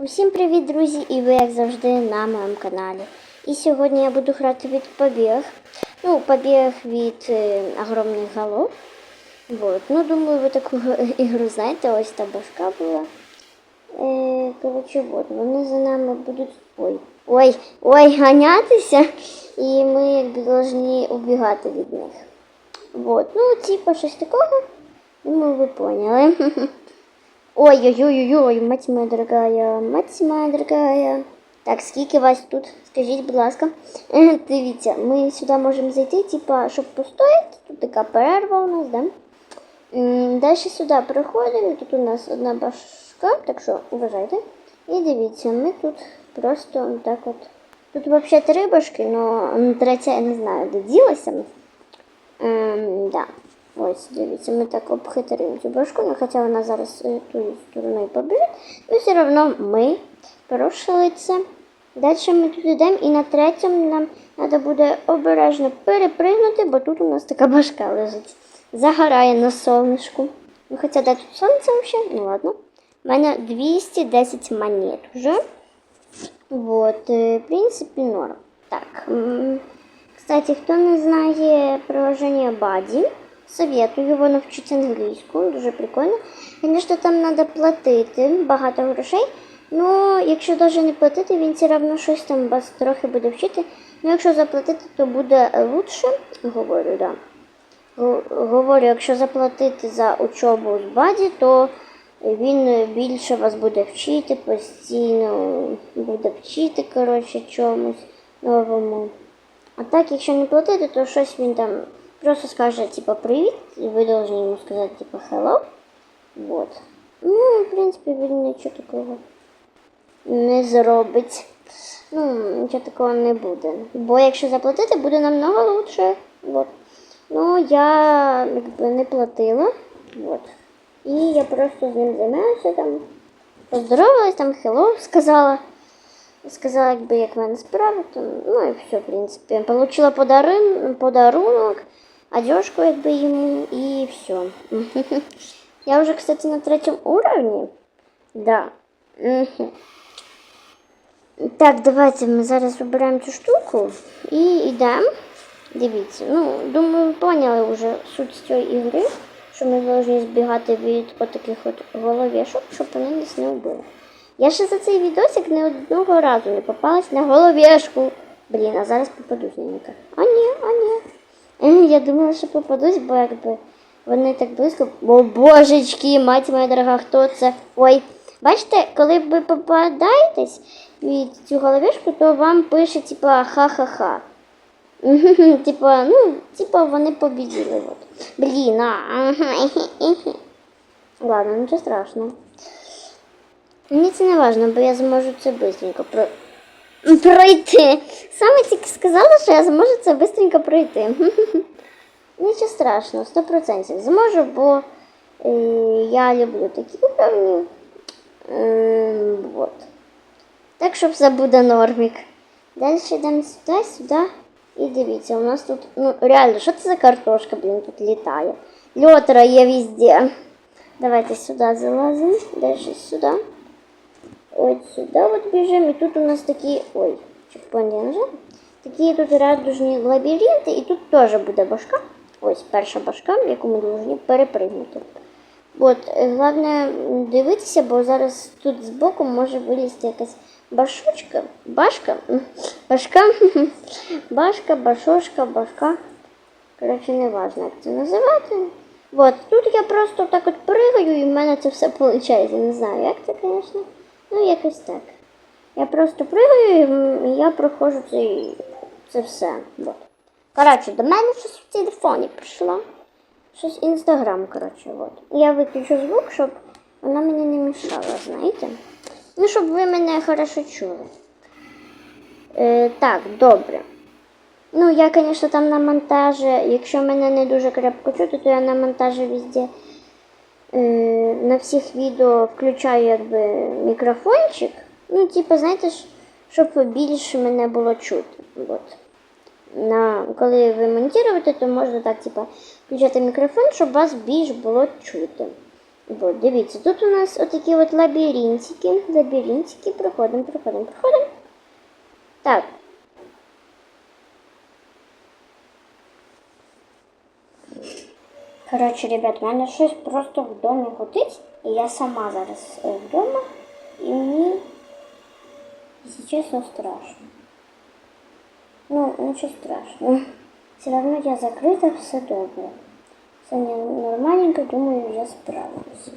Усім привіт, друзі! І ви, як завжди, на моєму каналі. І сьогодні я буду грати від побіг. Ну, побіг від е, огромних голов. Вот. Ну, думаю, ви таку ігру знаєте, ось та башка була. Е, коротше, вот, вони за нами будуть. Ой, ой, ой, ганятися. І ми якби повинні убігати від них. Вот. Ну, типа щось такого. Думаю, ви поняли. Ой-ой-ой-ой, мать моя дорогая, мать моя дорогая. Так, скільки вас тут? Скажіть, будь ласка. Е, Дивіться, ми сюди можемо зайти, типа, щоб постояти. Тут така перерва у нас, да? М, Далі сюди приходимо, тут у нас одна башка, так що вважайте. І дивіться, ми тут просто так от. Тут взагалі три башки, але третя я не знаю, де ділася. Ем, да. Ось, дивіться, ми так обхитрили цю башку, ну, хоча вона зараз е, тою стороною побіжить, але все одно ми порушили це. Далі ми тут йдемо і на третьому нам треба буде обережно перепригнути, бо тут у нас така башка лежить. Загорає на сонечку. Ну, хоча де тут сонце взагалі? Ну ладно. У мене 210 монет вже. Вот, е, в принципі, норм. Так. Кстати, хто не знає приложення Баді, советую його навчити англійську, дуже прикольно. Звісно, там треба платити багато грошей. Ну, якщо навіть не платити, він все одно щось там вас трохи буде вчити. Ну, якщо заплатити, то буде лучше, говорю, да. Говорю, якщо заплатити за учобу з Баді, то він більше вас буде вчити, постійно буде вчити, коротше, чомусь новому. А так, якщо не платити, то щось він там просто скаже, типа, привіт, і ви повинні йому сказати, типа, hello. Вот. Ну, в принципі, він нічого такого не зробить. Ну, нічого такого не буде. Бо якщо заплатити, буде намного лучше. Вот. Ну, я якби не платила. Вот. І я просто з ним займаюся там. Поздоровалась, там hello сказала. Сказала, якби як мене справи, то, ну і все, в принципі. Получила подарун, подарунок, одежку якби йому і все. Я вже, кстати, на третьому уровні. Да. Так, давайте ми зараз оберемо цю штуку і йдемо. Дивіться, ну, думаю, ви поняли вже суть цієї ігри, що ми повинні збігати від отаких от головешок, щоб вони нас не вбили. Я ще за цей відосик не одного разу не попалась на головешку. Блін, а зараз попадусь на нього. А ні, а ні. Я думала, що попадусь, бо якби вони так близько. О, божечки, мать моя дорога, хто це? Ой. Бачите, коли ви попадаєтесь від цю головешку, то вам пише, типа, ха-ха-ха. Типа, ну, типа вони победили. Вот. Блін, а. Ладно, нічого страшного. Мені це не важливо, бо я зможу це швидко. Пройти. Саме тільки сказала, що я зможу це швидко пройти. Нічого страшного, 100% зможу, бо е, я люблю такі уровні. Е, вот. Так що все буде нормік. Далі йдемо сюди, сюди. І дивіться, у нас тут, ну реально, що це за картошка, блін, тут літає. Льотра є везде. Давайте сюди залазимо, далі сюди. Ось сюди от біжимо. І тут у нас такі. Ой, чекпоінт я нажав. Такі тут радужні лабіринти, і тут теж буде башка. Ось перша башка, яку ми повинні перепригнути. От, е, головне дивитися, бо зараз тут збоку може вилізти якась башочка, башка, башка, башка, башошка, башка. Коротше, не важно, як це називати. От, тут я просто так от пригаю і в мене це все виходить. Не знаю, як це, звісно. Ну, якось так. Я просто пригаю і я проходжу це, це все. От. Коротше, до мене щось в телефоні прийшло. Щось інстаграм, коротше, от. Я виключу звук, щоб вона мені не мішала, знаєте? Ну, щоб ви мене хорошо чули. Е, так, добре. Ну, я, звісно, там на монтажі, якщо мене не дуже крепко чути, то я на монтажі везде на всіх відео включаю якби мікрофончик. Ну, типу, знаєте, щоб більше мене було чути. От. На, коли ви монтуєте, то можна так, типу, включати мікрофон, щоб вас більш було чути. Вот, дивіться, тут у нас отакі от лабіринтики. Лабіринтики, проходимо, проходимо, проходимо. Так. Коротше, ребят, в мене щось просто в домі гудить, і я сама зараз е, вдома, і мені, якщо чесно, страшно. Ну, нічого страшного. Все равно я закрита, все добре. Все не- нормальненько, думаю, я справлюся.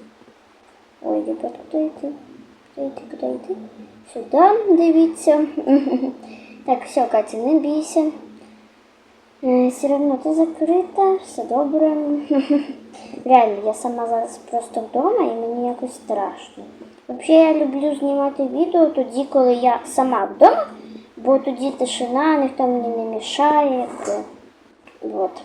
Ой, ребят, куди йти? Куди йти, куди йти? Сюди, дивіться. Так, все, Катя, не бійся. Е, Все равно ти закрита, все добре. Реально, я сама зараз просто вдома і мені якось страшно. Взагалі я люблю знімати відео тоді, коли я сама вдома, бо тоді тишина, ніхто мені не мішає. Вот.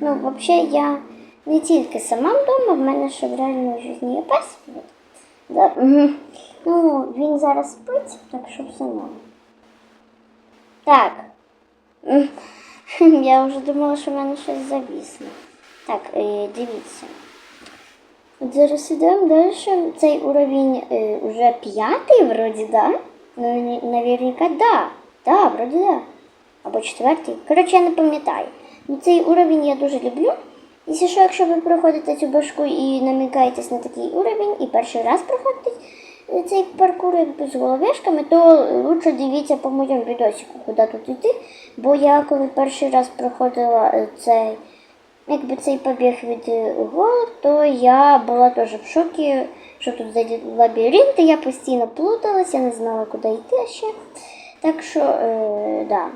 Ну, взагалі я не тільки сама вдома, в мене ще в реальній житті є пес. От. Да. Ну, він зараз спить, так що все норм. Так. Я вже думала, що в мене щось завісло. Так, е, дивіться. От зараз ідемо далі. Цей уровень е, уже п'ятий, вроді, да? Ну, наверняка, да. Да, вроді, да. Або четвертий. Коротше, я не пам'ятаю. Ну, цей уровень я дуже люблю. Якщо що, якщо ви проходите цю башку і намікаєтесь на такий уровень, і перший раз проходите е, цей паркур якби з головешками, то лучше дивіться по моєму відосику, куди тут йти. Бо я коли перший раз проходила е, цей, якби цей побіг від е, голод, то я була теж в шокі, що тут за лабіринти, я постійно плуталася, не знала, куди йти ще. Так що, е, да.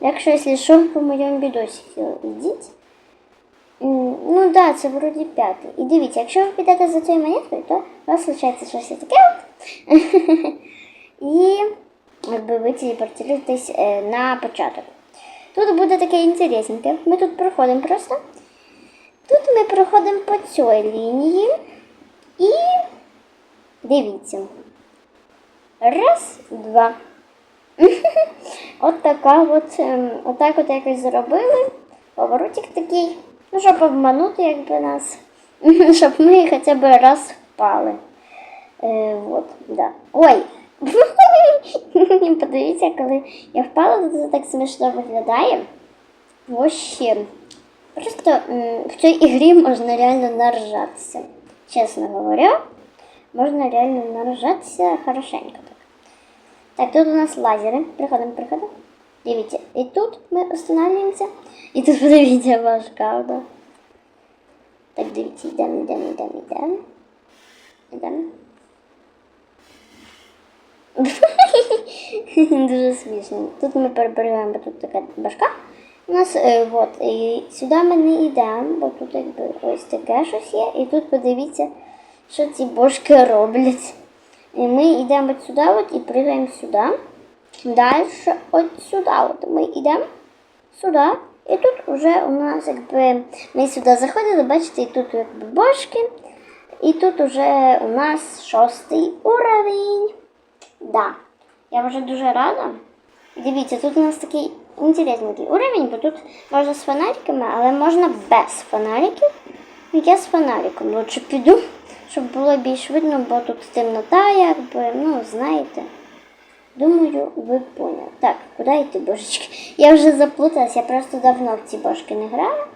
Якщо, якщо що, по моєму відосику йдіть. Ну да, це вроді п'ятий. І дивіться, якщо ви підете за цією монеткою, то у вас случається щось таке. І якби ви телепортуєтесь е, на початок. Тут буде таке інтересненьке. Ми тут проходимо просто. Тут ми проходимо по цій лінії. І дивіться. Раз, два. От така от, ем, отак от якось зробили. Поворотик такий. Ну, щоб обманути якби нас. щоб ми хоча б раз впали. Е, вот, да. Ой! Подивіться, коли я впала, то це так смішно виглядає. Вообще. Просто в цій ігрі можна реально наржатися. Чесно говоря, можна реально наржатися хорошенько так. Так, тут у нас лазери. Приходимо, приходимо. Дивіться, і тут ми останавливаемся. І тут подивіться важка, да. Так, дивіться, йдемо, йдемо, йдемо, йдемо. Йдемо. Дуже смішно. Тут ми перебираємо, бо тут така башка. У нас е, от, і сюди ми не йдемо, бо тут якби ось таке щось є. І тут подивіться, що ці бошки роблять. І ми йдемо от сюди от, і пригаємо сюди. Далі от сюди от ми йдемо сюди. І тут вже у нас якби ми сюди заходили, бачите, і тут якби бошки. І тут уже у нас шостий уровень. Да. Я вже дуже рада. Дивіться, тут у нас такий інтересненький уровень, бо тут можна з фонариками, але можна без фонариків. Я з фонариком лучше піду, щоб було більш видно, бо тут темнота, якби, ну, знаєте. Думаю, ви поняли. Так, куди йти, божечки? Я вже заплуталась, я просто давно в ці бошки не грала.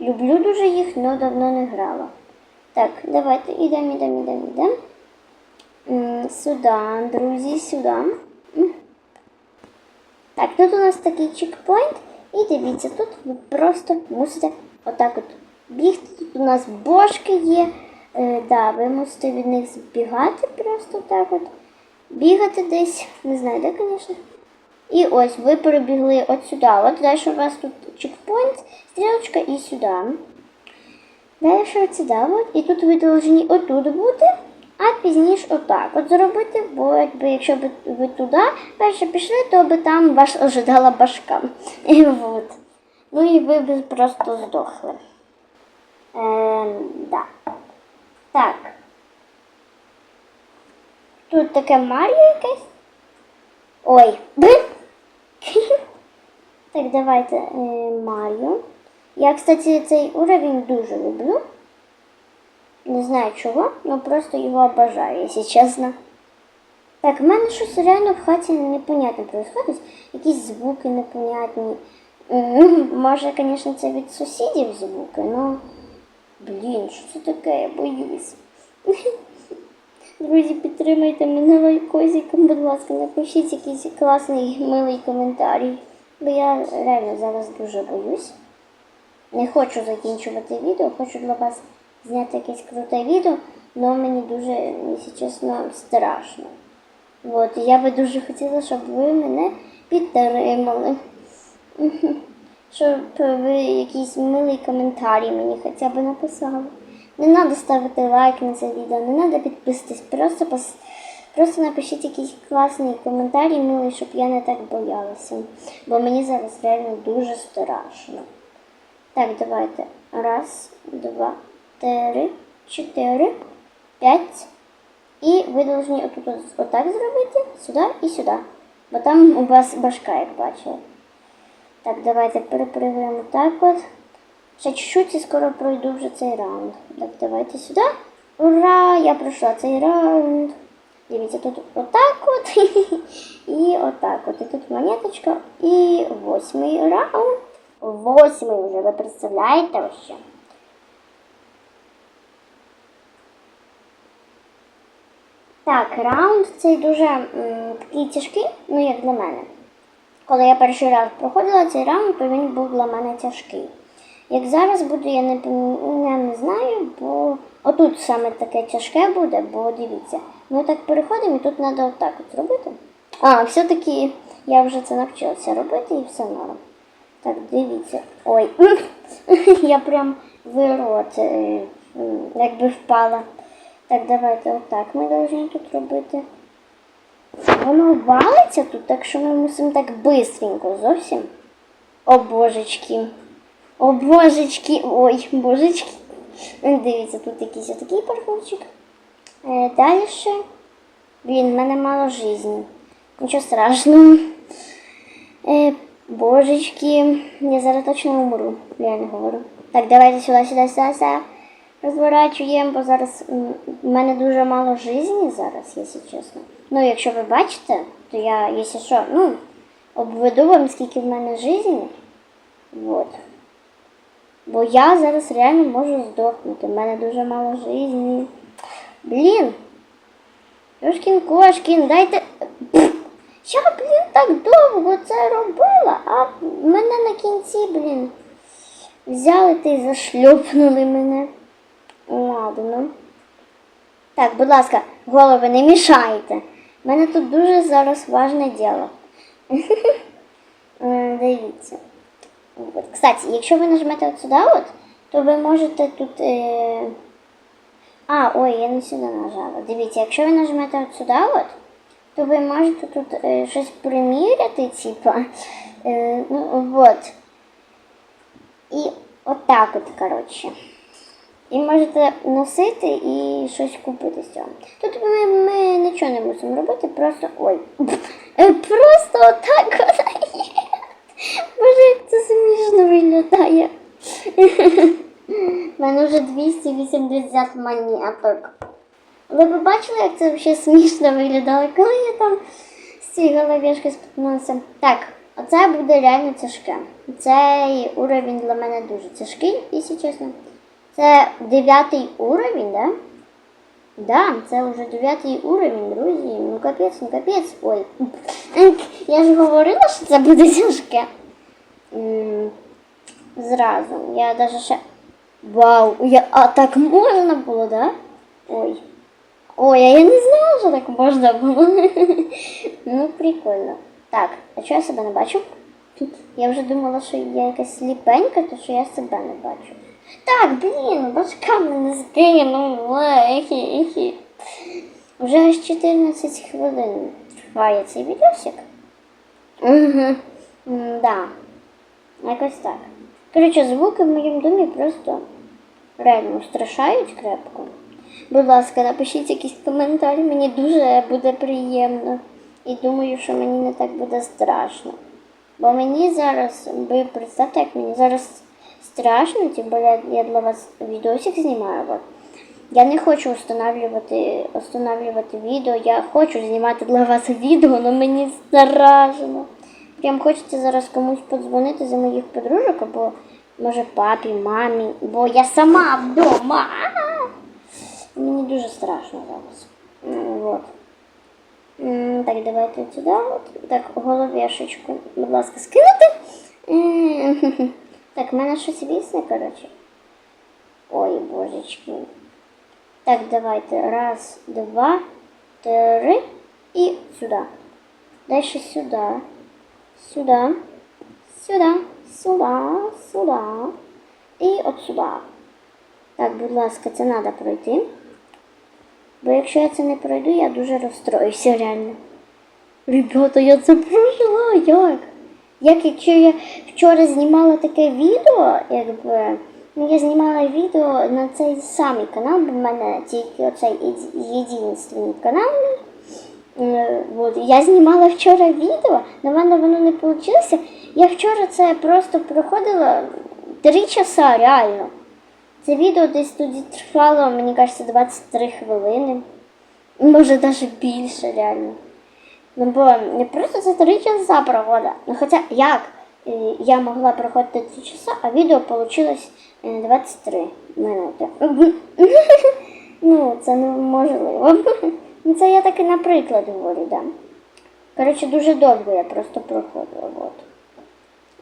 Люблю дуже їх, але давно не грала. Так, давайте йдемо, йдемо, йдемо, йдемо. Сюди, друзі, сюди. Так, тут у нас такий чекпоінт. І дивіться, тут ви просто мусите отак от бігти. Тут у нас бошки є. Е, да, ви мусите від них збігати просто так от. Бігати десь, не знаю, де, звісно. І ось ви перебігли от сюди. От далі у вас тут чекпоінт, стрілочка і сюди. Далі от сюди, і тут ви повинні отут бути, а пізніше отак от зробити, бо якби, якщо б ви туди перше пішли, то би там вас ожидала башка. І от. Ну і ви б просто здохли. Ем, да. Так. Тут таке Маріо якесь. Ой, блин. Так, давайте е, Маріо. Я, кстати, цей уровень дуже люблю. Не знаю чого, але просто його обожаю, якщо чесно. Так, в мене щось реально в хаті непонятне происходить. Якісь звуки непонятні. М, Може, звісно, це від сусідів звуки, але. Блін, що це таке? Я боюсь. Друзі, підтримайте мене лайкосиком, будь ласка, напишіть якийсь класний милий коментарій. Бо я реально зараз дуже боюсь. Не хочу закінчувати відео, хочу для вас зняти якесь круте відео, але мені дуже, якщо чесно, страшно. От, я би дуже хотіла, щоб ви мене підтримали. Щоб ви якийсь милий коментарі мені хоча б написали. Не треба ставити лайк на це відео, не треба підписуватись. Просто, пос... просто напишіть якийсь класний коментарі, милий, щоб я не так боялася. Бо мені зараз реально дуже страшно. Так, давайте. Раз, два, три, чотири, п'ять. І ви повинні отут отак зробити, сюди і сюди. Бо там у вас башка, як бачили. Так, давайте перепрыгуємо так от. Ще чуть-чуть і скоро пройду вже цей раунд. Так, давайте сюди. Ура! Я пройшла цей раунд. Дивіться, тут отак от. І отак от. І тут монеточка. І восьмий раунд. Восьмий вже, ви представляєте вообще? Так, раунд цей дуже такий тяжкий, ну як для мене. Коли я перший раз проходила цей раунд, то він був для мене тяжкий. Як зараз буде, я не, я не знаю, бо отут саме таке тяжке буде, бо дивіться, ми так переходимо і тут треба отак от зробити. А, все-таки я вже це навчилася робити і все норм. Так, дивіться. Ой, я прям в рот, е, якби впала. Так, давайте отак ми повинні тут робити. Воно валиться тут, так що ми мусимо так бистренько зовсім. О божечки. О божечки. Ой, божечки. Дивіться, тут якийсь отакий паркурчик. Е, далі. Блін, в мене мало жизни. Нічого страшного. Е, божечки. Я зараз точно умру. Реально говорю. Так, давайте сюди, сюди, сюди. Розворачуємо, бо зараз в мене дуже мало жизни зараз, якщо чесно. Ну, якщо ви бачите, то я, якщо що, ну, обведу вам, скільки в мене жизни. Вот. Бо я зараз реально можу здохнути. В мене дуже мало жизни. Блін. Йошкін кошкін, дайте. Пф, Я, блін, так довго це робила, а мене на кінці, блін, взяли та й зашльопнули мене. Ладно. Так, будь ласка, голови не мішайте. У мене тут дуже зараз важне діло. Дивіться. От. Кстати, якщо ви нажмете от сюди, от, то ви можете тут. Е... А, ой, я не сюди нажала. Дивіться, якщо ви нажмете от сюди, от, то ви можете тут е, щось приміряти, типа. Е, ну, от. І отак от, коротше. І можете носити і щось купити з цього. Тут ми, ми нічого не мусимо робити, просто ой. Просто отак от. Боже, як це смішно виглядає. У мене вже 280 монеток. Ви б бачили, як це взагалі смішно виглядало, коли я там з цієї головішки споткнулася. Так, оце буде реально тяжке. Цей уровень для мене дуже тяжкий, якщо чесно. Це дев'ятий уровень, да? Да, це вже дев'ятий уровень, друзі. Ну капець, ну капець. Ой. Я ж говорила, що це буде тяжке. Зразу. Я даже ще. Вау! Я... А так можна було, да? Ой. Ой, а я не знала, що так можна було. ну, прикольно. Так, а чого я себе не бачу? Я вже думала, що я якась сліпенька, то що я себе не бачу. Так, блін, башка мене скинула. Ехі, ехі. Вже аж 14 хвилин триває цей відосик. Угу. Да. Якось так. Коротше, звуки в моєму домі просто реально страшають крепко. Будь ласка, напишіть якийсь коментар, мені дуже буде приємно. І думаю, що мені не так буде страшно. Бо мені зараз, ви представте, як мені зараз страшно, тим більше я для вас відосик знімаю. От. Я не хочу встановлювати, встановлювати відео. Я хочу знімати для вас відео, але мені страшно. Прям хочеться зараз комусь подзвонити за моїх подружок, або може папі, мамі, бо я сама вдома. Мені дуже страшно зараз. Вот. Так, давайте сюди. Так, головешечку, будь ласка, скинути. Так, в мене щось вісне, коротше. Ой, божечки. Так, давайте. Раз, два, три і сюди. Дальше сюди. Сюди. Сюди. Сюди. Сюди. І от сюди. Так, будь ласка, це треба пройти. Бо якщо я це не пройду, я дуже розстроюся реально. Ребята, я це прожила. Як? Як якщо я вчора знімала таке відео, якби. Ну, я знімала відео на цей самий канал, бо в мене тільки оцей єди- єдинственний канал. Е, От. Я знімала вчора відео, на мене воно не вийшло. Я вчора це просто проходила три часа реально. Це відео десь тоді тривало, мені кажеться, 23 хвилини. Може навіть більше реально. Ну бо не просто це три часа провода. Ну хоча як е, я могла проходити ці часа, а відео вийшло 23 минути. Ну, це неможливо. Ну, це я так і наприклад говорю, да. Коротше, дуже довго я просто проходила. Вот.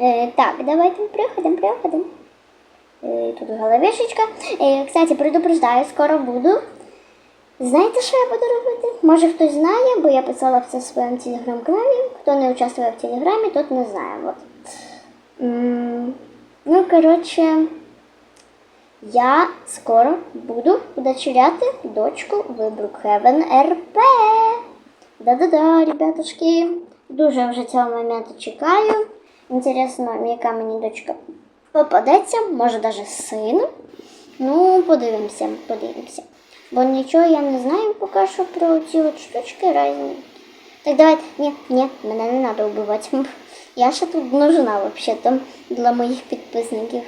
Е, так, давайте приходимо, приходимо. Е, тут головешечка. Е, кстати, предупреждаю, скоро буду. Знаєте, що я буду робити? Може хтось знає, бо я писала це в своєму телеграм-каналі. Хто не участвує в телеграмі, тот не знає. Вот. М, Ну, коротше, я скоро буду удочеряти дочку в Брукхевен РП. Да-да-да, ребятушки. Дуже вже цього моменту чекаю. Інтересно, яка мені дочка попадеться, може навіть син. Ну, подивимося, подивимося. Бо нічого я не знаю поки що про ці от штучки різні. Так давайте, ні, ні, мене не треба вбивати. Я ще тут нужна взагалі-то для моїх підписників.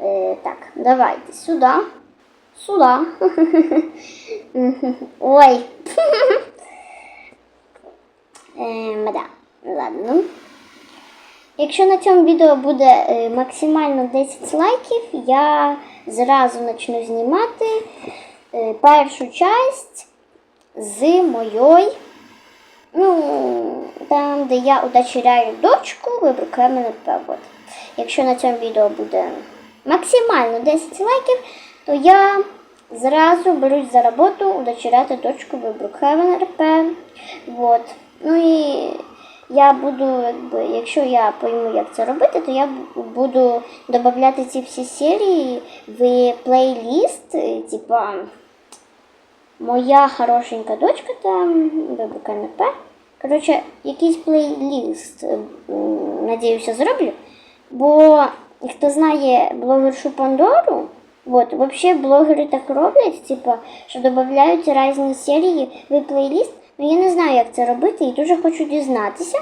Е, так, давайте сюди. Сюди. Ой. Ем, да. Ладно. Якщо на цьому відео буде е, максимально 10 лайків, я зразу почну знімати першу часть з моєю, ну, там, де я удочеряю дочку, вибрукаю мене вот. Якщо на цьому відео буде максимально 10 лайків, то я зразу берусь за роботу удочеряти дочку в Brookhaven RP. Вот. Ну і я буду, якби, якщо я пойму, як це робити, то я буду додавати ці всі серії в плейліст, е, типа Моя хорошенька дочка там, виборка Коротше, якийсь плейліст, е, надіюся, зроблю. Бо хто знає блогершу Пандору, от, взагалі блогери так роблять, типа, що додають різні серії в плейліст. Ну я не знаю, як це робити, і дуже хочу дізнатися.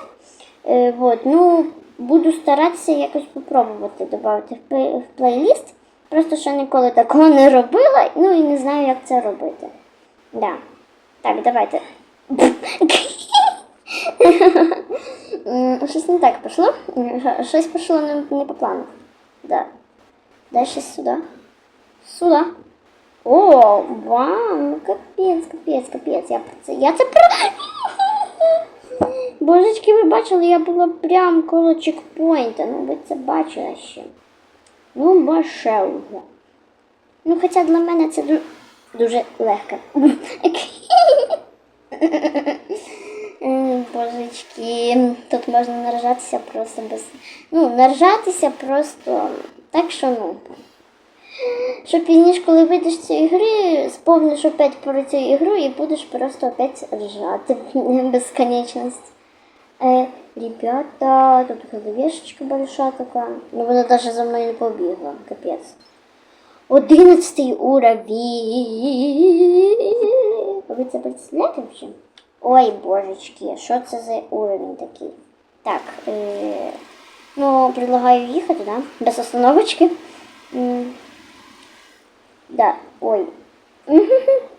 Е, от, ну, буду старатися якось спробувати додати в, плейліст. Просто ще ніколи такого не робила, ну і не знаю, як це робити. Да. Так, давайте. Щось не так пішло. Щось пішло не, не по плану. Да. Дальше сюди. Сюди. О, вау, капець, капець, капець. Я, я це. Божечки, ви бачили, я була прям коло чекпоінта. Ну, ви це бачили ще. Ну, баше вже. Ну, хоча для мене це ду- дуже легко. Божечки, тут можна наражатися просто без. Ну, наражатися просто так, що ну. Що пізніше, коли вийдеш з цієї гри, сповниш опять про цю ігру і будеш просто опять ржати безконечність. Э, ребята, тут головешечка большая такая. Ну, вона даже за мною не побігла. Капець. Одинадцятий уровень. Ви це представляєте взагалі? Ой, божечки, що це за уровень такий? Так, е, ну, предлагаю їхати, да? Без остановочки. Да, ой,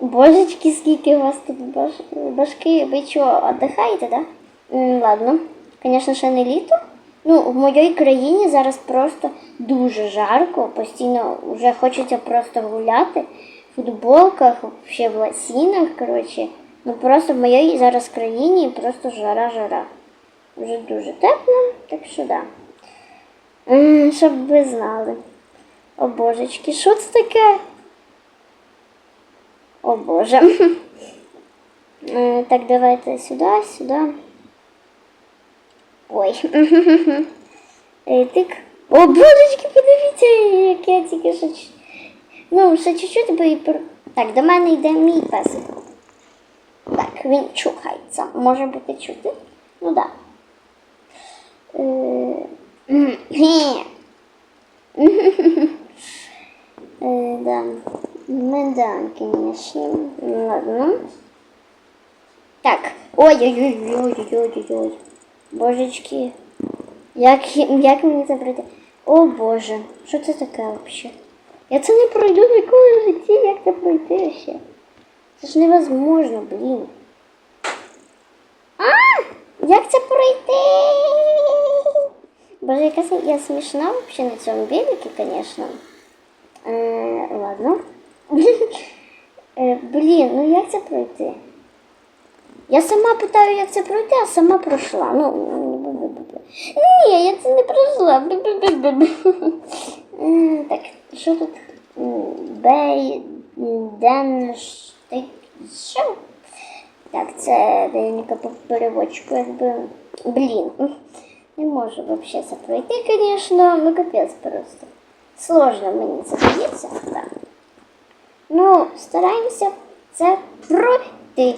Божечки, скільки у вас тут баш... башки. Ви що, віддихаєте, да? Ладно. Звісно, ще не літо. Ну, в моїй країні зараз просто дуже жарко, постійно вже хочеться просто гуляти в футболках, ще в ласінах, коротше. Ну просто в моїй зараз країні просто жара-жара. Вже дуже тепло, так що да. Щоб ви знали. О божечки, що це таке? О боже. Е, Так, давайте сюди, сюди. Ой. Е, Тик. О, божечки, подивіться, як я тільки ч- Ну, ще чуть-чуть би і Так, до мене йде мій песик. Так, він чухається. Може бути чути? Ну так. Да. М, ге. Да. Да, конечно. Ладно. Так. Ой-ой-ой-ой-ой-ой-ой. Божечки. Як, як мені це пройти? О Боже, що це таке взагалі? Я це не пройду ніколи в житті, як це пройти ще? Це ж невозможно, блін. А! Як це пройти? Боже, яка я смішна взагалі на цьому великі, звісно. Е, ладно. Е, блін, ну як це пройти? Я сама питаю, як це пройти, а сама пройшла. Ну, бу-бу-бу-бу. ні, я це не пройшла. Бу-бу-бу-бу. М, Так, що тут? М, Бей, Ден, Штик, що? Так, це Деяніка по переводчику, якби. Блін. Не можу взагалі це пройти, звісно. Ну, капець просто. Сложно мені це дається. Ну, стараємося це пройти. Ні,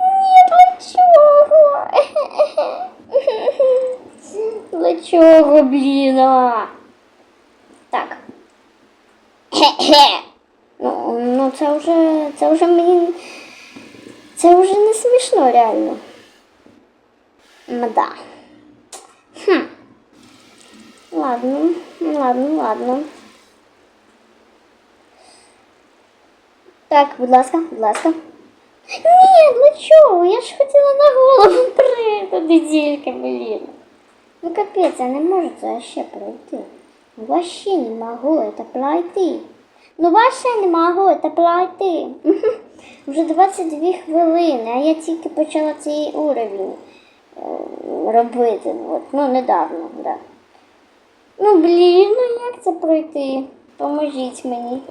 ні, для чого? Для чого, блін? Так. Ну, ну це вже, це вже мені, це вже не смішно, реально. Мда. Хм. Ладно, ладно, ладно. Так, будь ласка, будь ласка. Ні, ну чого? Я ж хотіла на голову прийти, тільки, блін. Ну капець, я не можу це ще пройти. Ну, Вообще не можу это пройти. Ну вообще не можу это пройти. Вже 22 хвилини, а я тільки почала цей уровень е, робити. От, ну, недавно, да. Ну, блін, ну як це пройти? Поможіть мені.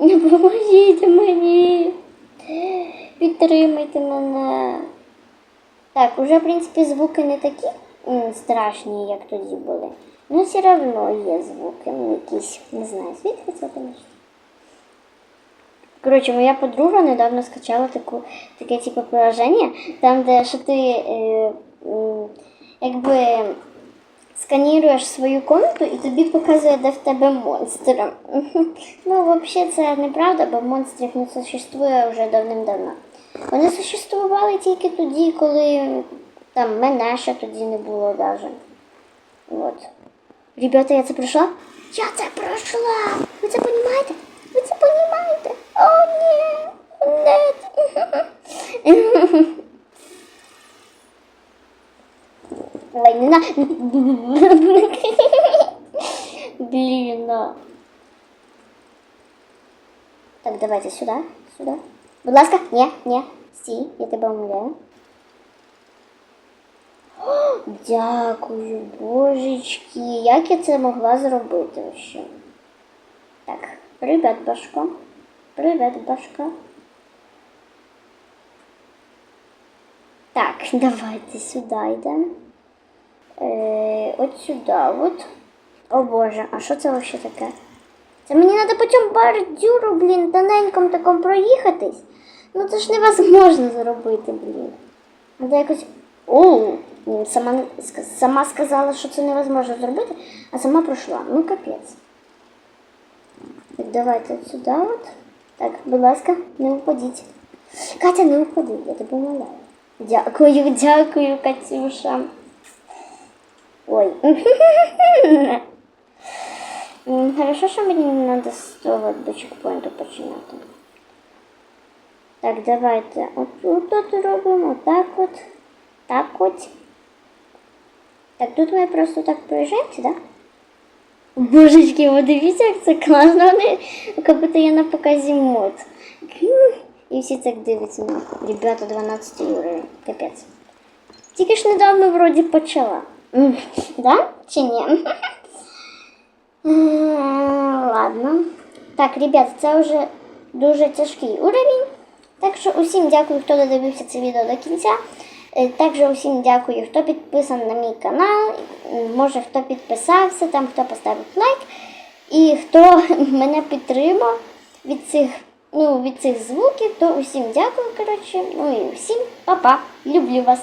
Поможіть мені. Підтримайте мене. Так, уже, в принципі, звуки не такі страшні, як тоді були. Ну, все одно є звуки, ну, якісь, не знаю, звідки це тому. Коротше, моя подруга недавно скачала таку, таке типу приложення, там, де що ти е, м, якби сканіруєш свою комнату і тобі показує, де в тебе монстр. Ну, взагалі, це неправда, бо монстрів не существує вже давним-давно. Вони существували тільки тоді, коли там мене ще тоді не було навіть. От. Ребята, я це пройшла? Я це пройшла! Ви це розумієте? Ви це розумієте? О, ні! Нет! Ой, не. Блин, а. Так, давайте сюда, сюда. Будь ласка, ні, ні, стій, я тебе умоляю. Дякую, божечки, як я це могла зробити ще? Так, привет, башко. Привет, башка. Так, давайте сюди йдемо. Е, от сюди, от. О боже, а що це вообще таке? Це мені треба по цьому бордюру, блін, тоненькому такому проїхатись. Ну це ж невозможно зробити, блін. Треба якось. Оу, сама, сама сказала, що це невозможно зробити, а сама пройшла. Ну капець. Так, давайте от сюди от. Так, будь ласка, не упадіть. Катя, не упади, я тебе умоляю. Дякую, дякую, Катюша. Ой. М, Хорошо, що мені не треба з того до чекпоінту починати. Так, давайте отут от робимо, отак от, так от. Так, тут ми просто так проїжджаємося, так? Да? Божечки, ви дивіться, як це класно. Вони, як будто я на показі мод. І всі так дивляться на ребята 12 уровень. Капець. Тільки ж недавно вроді почала. Да? Чи ні? Е, Ладно. Так, ребят, це вже дуже тяжкий уровень. Так що усім дякую, хто додивився це відео до кінця. Е, Також усім дякую, хто підписаний на мій канал. Може, хто підписався, там хто поставив лайк. І хто мене підтримав від цих, ну, від цих звуків, то усім дякую, коротше. Ну і всім па-па. Люблю вас.